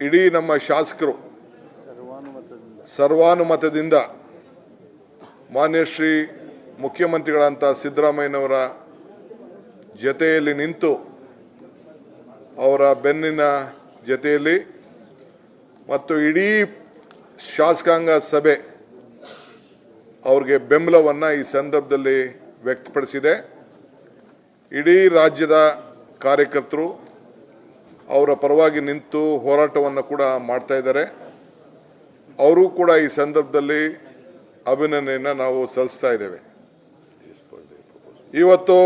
ಇಡೀ ನಮ್ಮ ಶಾಸಕರು ಸರ್ವಾನುಮತದಿಂದ ಮಾನ್ಯ ಶ್ರೀ ಮುಖ್ಯಮಂತ್ರಿಗಳಂತ ಸಿದ್ದರಾಮಯ್ಯನವರ ಜತೆಯಲ್ಲಿ ನಿಂತು ಅವರ ಬೆನ್ನಿನ ಜತೆಯಲ್ಲಿ ಮತ್ತು ಇಡೀ ಶಾಸಕಾಂಗ ಸಭೆ ಅವ್ರಿಗೆ ಬೆಂಬಲವನ್ನು ಈ ಸಂದರ್ಭದಲ್ಲಿ ವ್ಯಕ್ತಪಡಿಸಿದೆ. ಇಡೀ ರಾಜ್ಯದ ಕಾರ್ಯಕರ್ತರು ಅವರ ಪರವಾಗಿ ನಿಂತು ಹೋರಾಟವನ್ನು ಕೂಡ ಮಾಡ್ತಾ ಇದ್ದಾರೆ. ಅವರು ಕೂಡ ಈ ಸಂದರ್ಭದಲ್ಲಿ ಅಭಿನಂದನೆಯನ್ನು ನಾವು ಸಲ್ಲಿಸ್ತಾ ಇದ್ದೇವೆ. ಇವತ್ತು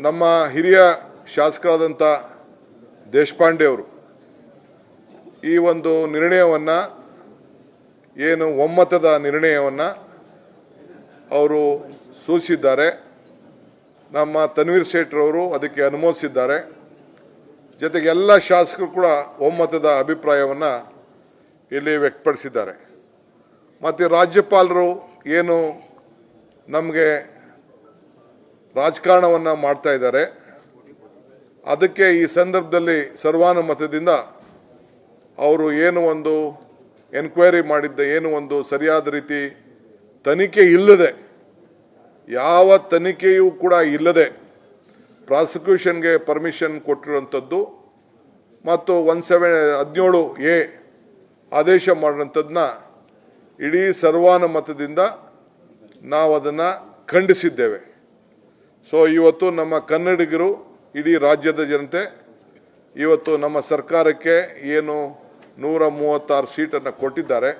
ನಮ್ಮ ಹಿರಿಯ ಶಾಸಕರಾದಂಥ ದೇಶಪಾಂಡೆ ಅವರು ಈ ಒಂದು ನಿರ್ಣಯವನ್ನು, ಏನು ಒಮ್ಮತದ ನಿರ್ಣಯವನ್ನು ಅವರು ಸೂಚಿಸಿದ್ದಾರೆ. ನಮ್ಮ ತನ್ವೀರ್ ಶೇಟ್ರವರು ಅದಕ್ಕೆ ಅನುಮೋದಿಸಿದ್ದಾರೆ. ಜೊತೆಗೆ ಎಲ್ಲ ಶಾಸಕರು ಕೂಡ ಒಮ್ಮತದ ಅಭಿಪ್ರಾಯವನ್ನು ಇಲ್ಲಿ ವ್ಯಕ್ತಪಡಿಸಿದ್ದಾರೆ. ಮತ್ತು ರಾಜ್ಯಪಾಲರು ಏನು ನಮಗೆ ರಾಜಕಾರಣವನ್ನು ಮಾಡ್ತಾ ಇದ್ದಾರೆ. ಅದಕ್ಕೆ ಈ ಸಂದರ್ಭದಲ್ಲಿ ಸರ್ವಾನುಮತದಿಂದ ಅವರು ಏನು ಒಂದು ಎನ್ಕ್ವೈರಿ ಮಾಡಿದ್ದ, ಏನು ಒಂದು ಸರಿಯಾದ ರೀತಿ ತನಿಖೆ ಇಲ್ಲದೆ, ಯಾವ ತನಿಖೆಯೂ ಕೂಡ ಇಲ್ಲದೆ ಪ್ರಾಸಿಕ್ಯೂಷನ್ಗೆ ಪರ್ಮಿಷನ್ ಕೊಟ್ಟಿರುವಂಥದ್ದು ಮತ್ತು ಒನ್ ಸೆವೆನ್ ಹದಿನೇಳು ಎ ಆದೇಶ ಮಾಡಿರೋಂಥದ್ದನ್ನ ಇಡೀ ಸರ್ವಾನುಮತದಿಂದ ನಾವು ಅದನ್ನು ಖಂಡಿಸಿದ್ದೇವೆ. ಸೊ ಇವತ್ತು ನಮ್ಮ ಕನ್ನಡಿಗರು, ಇಡೀ ರಾಜ್ಯದ ಜನತೆ, ಇವತ್ತು ನಮ್ಮ ಸರ್ಕಾರಕ್ಕೆ ಏನು ನೂರ ಮೂವತ್ತಾರು ಸೀಟನ್ನು ಕೊಟ್ಟಿದ್ದಾರೆ.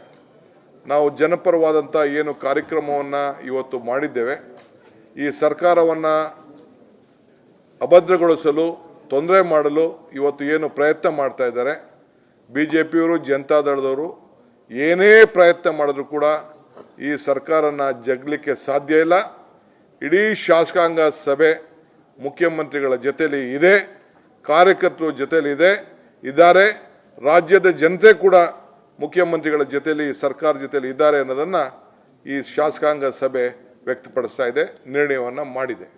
ನಾವು ಜನಪರವಾದಂಥ ಏನು ಕಾರ್ಯಕ್ರಮವನ್ನು ಇವತ್ತು ಮಾಡಿದ್ದೇವೆ. ಈ ಸರ್ಕಾರವನ್ನು ಅಭದ್ರಗೊಳಿಸಲು, ತೊಂದರೆ ಮಾಡಲು ಇವತ್ತು ಏನು ಪ್ರಯತ್ನ ಮಾಡ್ತಾ ಇದ್ದಾರೆ? ಬಿ ಜೆ ಪಿಯವರು ಜನತಾದಳದವರು ಏನೇ ಪ್ರಯತ್ನ ಮಾಡಿದ್ರು ಕೂಡ ಈ ಸರ್ಕಾರನ ಜಗ್ಲಿಕ್ಕೆ ಸಾಧ್ಯ ಇಲ್ಲ. ಇಡೀ ಶಾಸಕಾಂಗ ಸಭೆ ಮುಖ್ಯಮಂತ್ರಿಗಳ ಜೊತೆಯಲ್ಲಿ ಇದೆ, ಕಾರ್ಯಕರ್ತರು ಜೊತೆಯಲ್ಲಿ ಇದೆ, ಇದ್ದಾರೆ. ರಾಜ್ಯದ ಜನತೆ ಕೂಡ ಮುಖ್ಯಮಂತ್ರಿಗಳ ಜೊತೆಯಲ್ಲಿ ಸರ್ಕಾರ ಜೊತೆಯಲ್ಲಿ ಇದ್ದಾರೆ ಅನ್ನೋದನ್ನು ಈ ಶಾಸಕಾಂಗ ಸಭೆ ವ್ಯಕ್ತಪಡಿಸ್ತಾ ಇದೆ, ನಿರ್ಣಯವನ್ನು ಮಾಡಿದೆ.